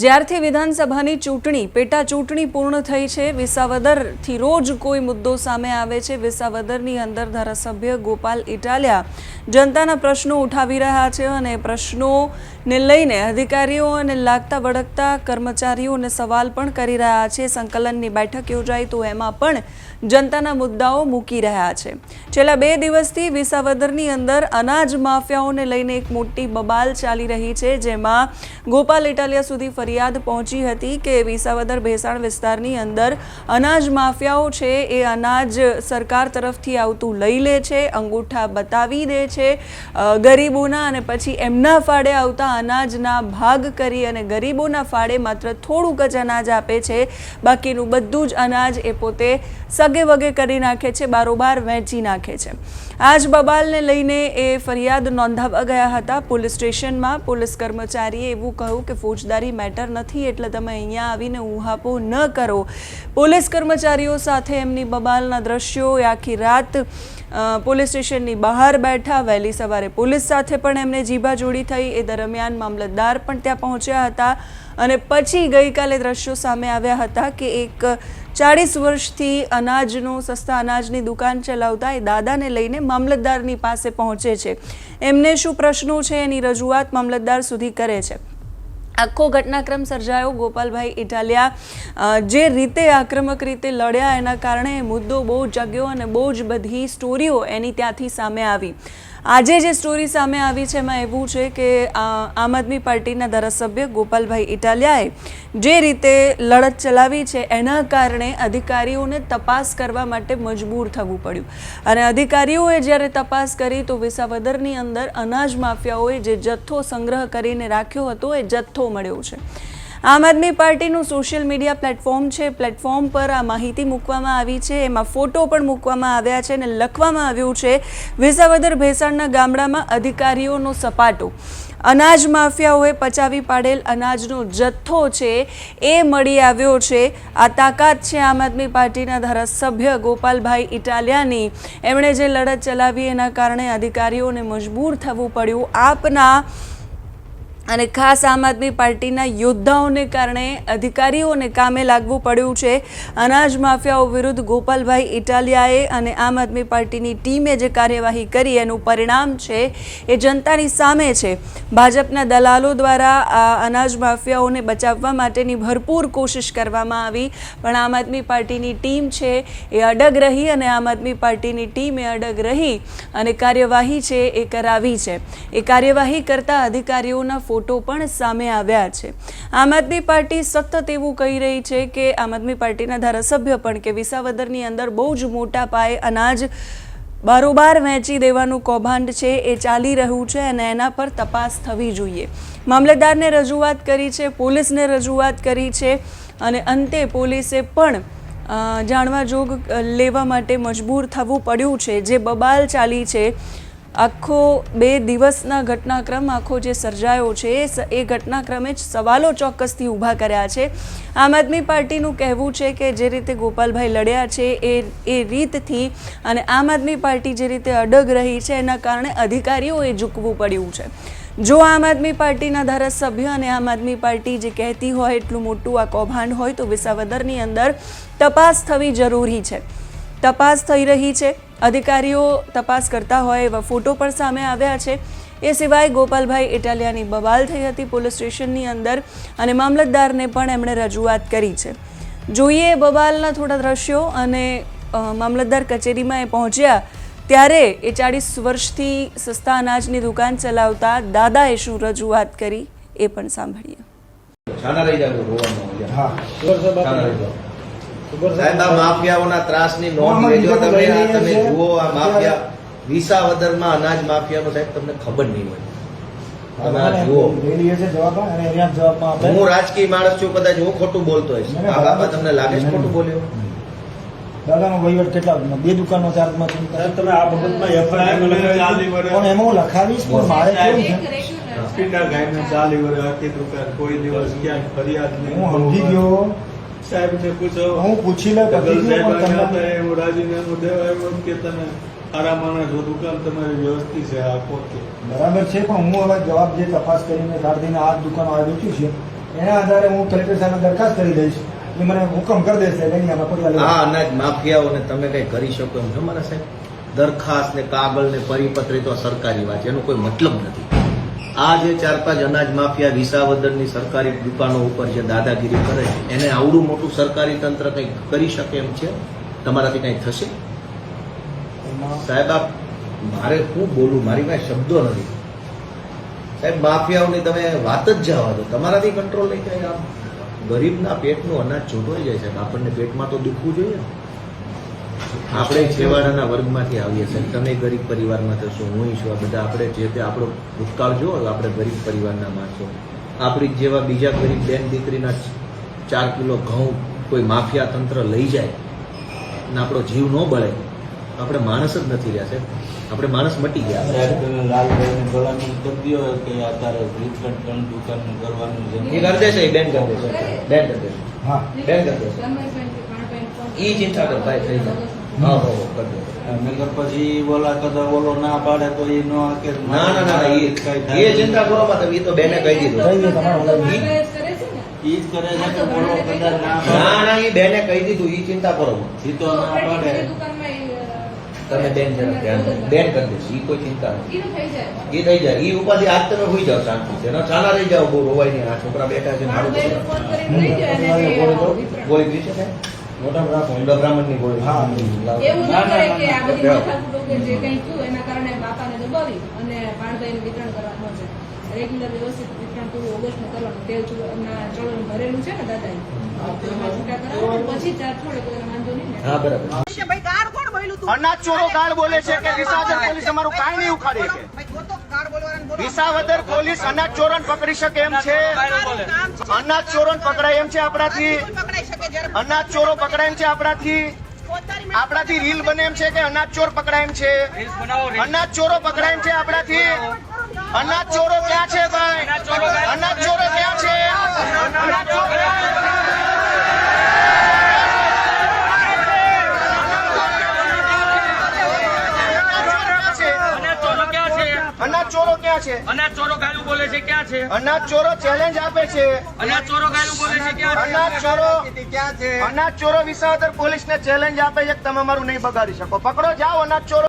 જ્યારથી વિધાનસભાની ચૂંટણી, પેટા ચૂંટણી પૂર્ણ થઈ છે, વિસાવદરથી રોજ કોઈ મુદ્દો સામે આવે છે, વિસાવદરની અંદર ધારાસભ્ય ગોપાલ ઇટાલિયા જનતાના પ્રશ્નો ઉઠાવી રહ્યા છે અને પ્રશ્નોને લઈને અધિકારીઓ અને લાગતા વળગતા કર્મચારીઓને સવાલ પણ કરી રહ્યા છે. સંકલનની બેઠક યોજાઈ તો એમાં પણ જનતાના મુદ્દાઓ મૂકી રહ્યા છે. છેલ્લા બે દિવસથી વિસાવદરની અંદર અનાજ માફિયાઓને લઈને એક મોટી બબાલ ચાલી રહી છે, જેમાં ગોપાલ ઇટાલિયા સુધી ફરિયાદ પહોંચી હતી કે વિસાવદર ભેસાણ વિસ્તારની અંદર અનાજ માફિયાઓ છે, એ અનાજ સરકાર તરફથી આવતું લઈ લે છે, અંગૂઠા બતાવી દે છે. ગરીબોના અને પછી એમના ફાળે આવતા અનાજના ભાગ કરી અને ગરીબોના ફાળે માત્ર થોડુંક જ અનાજ આપે છે. બાકીનું બધું જ અનાજ એ પોતે સગે વગે કરી નાખે છે, બારોબાર વહેંચી નાખે છે. આ જ બબાલને લઈને એ ફરિયાદ નોંધાવા ગયા હતા. પોલીસ સ્ટેશનમાં પોલીસ કર્મચારીએ એવું કહ્યું કે ફોજદારી મેટર નથી એટલે તમે અહીંયા આવીને ઉહાપો ન કરો. પોલીસ કર્મચારીઓ સાથે એમની બબાલના દ્રશ્યો, એ આખી રાત પોલીસ સ્ટેશનની બહાર બેઠા, વહેલી સવારે પોલીસ સાથે પણ એમને જીભાજોડી થઈ. એ દરમિયાન મામલતદાર પણ ત્યાં પહોંચ્યા હતા અને પછી ગઈકાલે દ્રશ્યો સામે આવ્યા હતા કે એક ચાળીસ વર્ષથી અનાજનો, સસ્તા અનાજની દુકાન ચલાવતા એ દાદાને લઈને મામલતદારની પાસે પહોંચે છે. એમને શું પ્રશ્નો છે એની રજૂઆત મામલતદાર સુધી કરે છે. આખો ઘટનાક્રમ સર્જાયો. ગોપાલભાઈ ઇટાલિયા જે રીતે આક્રમક રીતે લડ્યા એના કારણે મુદ્દો બહુ જગ્યો અને બહુ જ બધી સ્ટોરીઓ એની ત્યાંથી સામે આવી. આજે જે સ્ટોરી સામે આવી છે એમાં એવું છે કે આમ આદમી પાર્ટીના ધારાસભ્ય ગોપાલભાઈ ઇટાલિયાએ જે રીતે લડત ચલાવી છે, એના કારણે અધિકારીઓને તપાસ કરવા માટે મજબૂર થવું પડ્યું. અને અધિકારીઓએ જ્યારે તપાસ કરી તો વિસાવદરની અંદર અનાજ માફિયાઓએ જે જથ્થો સંગ્રહ કરીને રાખ્યો હતો એ જથ્થો મળ્યો છે. આમ આદમી પાર્ટીનું સોશિયલ મીડિયા પ્લેટફોર્મ છે. પ્લેટફોર્મ પર આ માહિતી મૂકવામાં આવી છે. એમાં ફોટો પણ મૂકવામાં આવ્યા છે અને લખવામાં આવ્યું છે, વિસાવદર ભેસાણના ગામડામાં અધિકારીઓનો સપાટો. અનાજ માફિયાઓએ પચાવી પાડેલ અનાજનો જથ્થો છે. એ મળી આવ્યો છે. આ તાકાત છે આમ આદમી પાર્ટીના ધારાસભ્ય ગોપાલભાઈ ઇટાલિયાની. એમણે જે લડત ચલાવી એના કારણે અધિકારીઓને મજબૂર થવું પડ્યું. આપના અને ખાસ આમ આદમી પાર્ટીના યોદ્ધાઓને કારણે અધિકારીઓને કામે લાગવું પડ્યું છે. અનાજ માફિયાઓ વિરુદ્ધ ગોપાલભાઈ ઇટાલિયાએ અને આમ આદમી પાર્ટીની ટીમે જે કાર્યવાહી કરી, એનું પરિણામ છે એ જનતાની સામે છે. ભાજપના દલાલો દ્વારા આ અનાજ માફિયાઓને બચાવવા માટેની ભરપૂર કોશિશ કરવામાં આવી, પણ આમ આદમી પાર્ટીની ટીમ છે એ અડગ રહી અને આમ આદમી પાર્ટીની ટીમે અડગ રહી અને કાર્યવાહી છે એ કરાવી છે. એ કાર્યવાહી કરતા અધિકારીઓના ફોટો પણ સામે આવ્યા છે. આમ આદમી પાર્ટી સતત એવું કહી રહી છે કે આમ આદમી પાર્ટીના ધારાસભ્ય પણ કે વિસાવદરની અંદર બહુ જ મોટા પાયે અનાજ બારોબાર વહેંચી દેવાનું કૌભાંડ છે, એ ચાલી રહ્યું છે અને એના પર તપાસ થવી જોઈએ. મામલતદારને રજૂઆત કરી છે, પોલીસને રજૂઆત કરી છે અને અંતે પોલીસે પણ જાણવા જોગ લેવા માટે મજબૂર થવું પડ્યું છે. જે બબાલ ચાલી છે આખો બે દિવસના ઘટનાક્રમ, આખો જે સર્જાયો છે, એ ઘટનાક્રમે જ સવાલો ચોક્કસથી ઊભા કર્યા છે. આમ આદમી પાર્ટીનું કહેવું છે કે જે રીતે ગોપાલભાઈ લડ્યા છે, એ એ રીતથી અને આમ આદમી પાર્ટી જે રીતે અડગ રહી છે, એના કારણે અધિકારીઓએ ઝૂકવું પડ્યું છે. જો આમ આદમી પાર્ટીના ધારાસભ્ય અને આમ આદમી પાર્ટી જે કહેતી હોય એટલું મોટું આ કૌભાંડ હોય તો વિસાવદરની અંદર તપાસ થવી જરૂરી છે. તપાસ થઈ રહી છે. અધિકારીઓ તપાસ કરતા હોય એવા ફોટો પણ સામે આવ્યા છે. એ સિવાય ગોપાલભાઈ ઇટાલિયાની બબાલ થઈ હતી પોલીસ સ્ટેશનની અંદર અને મામલતદારને પણ એમણે રજૂઆત કરી છે. જોઈએ બબાલના થોડા દ્રશ્યો અને મામલતદાર કચેરીમાં એ પહોંચ્યા ત્યારે એ ચાળીસ વર્ષથી સસ્તા અનાજની દુકાન ચલાવતા દાદાએ શું રજૂઆત કરી એ પણ સાંભળીએ. સાહેબ આ માફિયાઓના ત્રાસની નોંધ લેજો તમે આ તમે જુઓ આ માફિયા. વિસાવદરમાં અનાજ માફિયાનો સાહેબ તમને ખબર નહીં હોય. તમે આ જુઓ. હું રાજકીય માણસ છું કદાચ હું ખોટું બોલતો હોઈશ. ના, ના, આ બાબા તમને લાગે છે ખોટું બોલ્યો? દાદાનો વહીવટ કેટલા બે દુકાનો ચાર્જમાં છે તમે આ બાબતમાં એફઆઈઆર પણ એમાં લખાવીશ પણ મારે કેવું છે? હોસ્પિટલ ગાયને ચાલી વર્ષ આખી દુકાન કોઈ દિવસ ક્યાંય ફરિયાદ નહીં. હું સમજી ગયો. સાહેબ ને પૂછો હું પૂછી લઉં સાહેબ રાજીનામું દેવા આવ્યું કે તમે સારા માણસ છો દુકાન તમારી વ્યવસ્થિત છે આ પોતે બરાબર છે પણ હું હવે જવાબ જે તપાસ કરીને સારથીને આ જ દુકાનો આવી છે. એના આધારે હું કલેક્ટર સાહેબને દરખાસ્ત કરી દઈશ. એ મને હુકમ કરી દેશે નહીં આમાં પગલાં આ અનાજ માફિયાઓને તમે કઈ કરી શકો એમ છો મારા સાહેબ. દરખાસ્ત ને કાગળ ને પરિપત્ર એ તો સરકારી વાત છે એનો કોઈ મતલબ નથી. આ જે ચાર પાંચ અનાજ માફિયા વિસાવદરની સરકારી દુકાનો ઉપર જે દાદાગીરી કરે છે, એને આવડું મોટું સરકારી તંત્ર કંઈક કરી શકે એમ છે? તમારાથી કંઈ થશે? સાહેબ, આપ મારે શું બોલું? મારી પાસે શબ્દો નથી. સાહેબ, માફિયાઓની તમે વાત જ જવા દો. તમારાથી કંટ્રોલ નહીં થાય. આમ ગરીબના પેટનું અનાજ છોટવાઈ જાય છે. આપણને પેટમાં તો દુખવું જોઈએ. ને. આપણે છેવાડાના વર્ગમાંથી આવીએ છીએ. તમે ગરીબ પરિવારમાં થશો હું છું આ બધા આપણે જે તે આપણો ભૂતકાળ જો આપણે ગરીબ પરિવારના માણસો. આપણી જેવા બીજા ગરીબ બેન દીકરીના ચાર કિલો ઘઉં કોઈ માફિયા તંત્ર લઈ જાય અને આપણો જીવ ન બળે આપણે માણસ જ નથી રહ્યા છે આપણે માણસ મટી ગયા. લાલભાઈ તમે લાલભાઈને ભલામણ કરી દો કે અત્યારે વિતરણ ત્રણ દુકાનનું કરવાનું છે એ કરી દેશે એ બેન કરી દેશે. બેન કરી દેશે. હા. બેન કરી દેશે. ઈ ચિંતા કર ભાઈ થઈ જાય નગર પછી ઓલા કદાચ ઓલો ના પાડે તો એ નો કે ના ના ના એ ચિંતા કરો માં તમે એ તો બેને કહી દીધું. દે ઈ- ઈ જ કરે છે કે ઓલો કદાચ ના ના ના એ બેને કહી દીધું એ ચિંતા કરો. ઈ તો ના પાડે. તમે બેન જરા ધ્યાન બેન કરી દેશે ઈ કોઈ ચિંતા નથી. એ થઈ જાય. એ ઉપાધિ આજ તમે હોઈ જાવ શાંતિ છે ચાલા રહી જાવ બહુ રોવાય નહીં. આ છોકરા બેઠા છે મારું કોઈ બી છે મોટા રાખો બ્રાહ્મણની ગોળી હા. એવું ન કરે કે આ બધી. માથાકૂટો કે જે કંઈ થયું એના કારણે બાપાને દબાવી અને ભાણભાઈને વિતરણ કરવાનું છે રેગ્યુલર વ્યવસ્થિત વિતરણ પૂરું ઓગસ્ટમાં કરવાનું. તેલ ચૂલાના ચલણ ભરેલું છે ને દાદાએ? એમાં છૂટા કરાવો પછી ચાર છોડે તો વાંધો નહીં ને. હા બરાબર. અનાજ ચોરો ગાળ બોલે છે કે વિસાવદર પોલીસ અમારું કાંઈ નહીં ઉખાડે છે વિસાવદર પોલીસ અનાજ ચોરણ પકડી શકે એમ છે. અનાજ ચોરણ પકડાય એમ છે. આપણાથી. અનાજ ચોરો પકડાય છે આપણાથી? આપણાથી રીલ બને એમ છે કે અનાજ ચોર પકડાય એમ છે? અનાજ ચોરો પકડાય છે આપણાથી? અનાજ ચોરો ક્યાં છે ભાઈ? અનાજ ચોરો ક્યાં છે? અનાજ ચોરો અનાજ ચોરો ક્યાં છે? અનાજ ચોરો ગાયું બોલે છે ક્યાં છે? અનાજ ચોરો ચેલેન્જ આપે છે. અનાજ ચોરો ગાયું બોલે છે ક્યાં છે? અનાજ ચોરો અનાજ ચોરો વિસાવદર પોલીસ ને ચેલેન્જ આપે છે કે તમે મારું નહીં બગાડી શકો. પકડો જાઓ અનાજ ચોરો.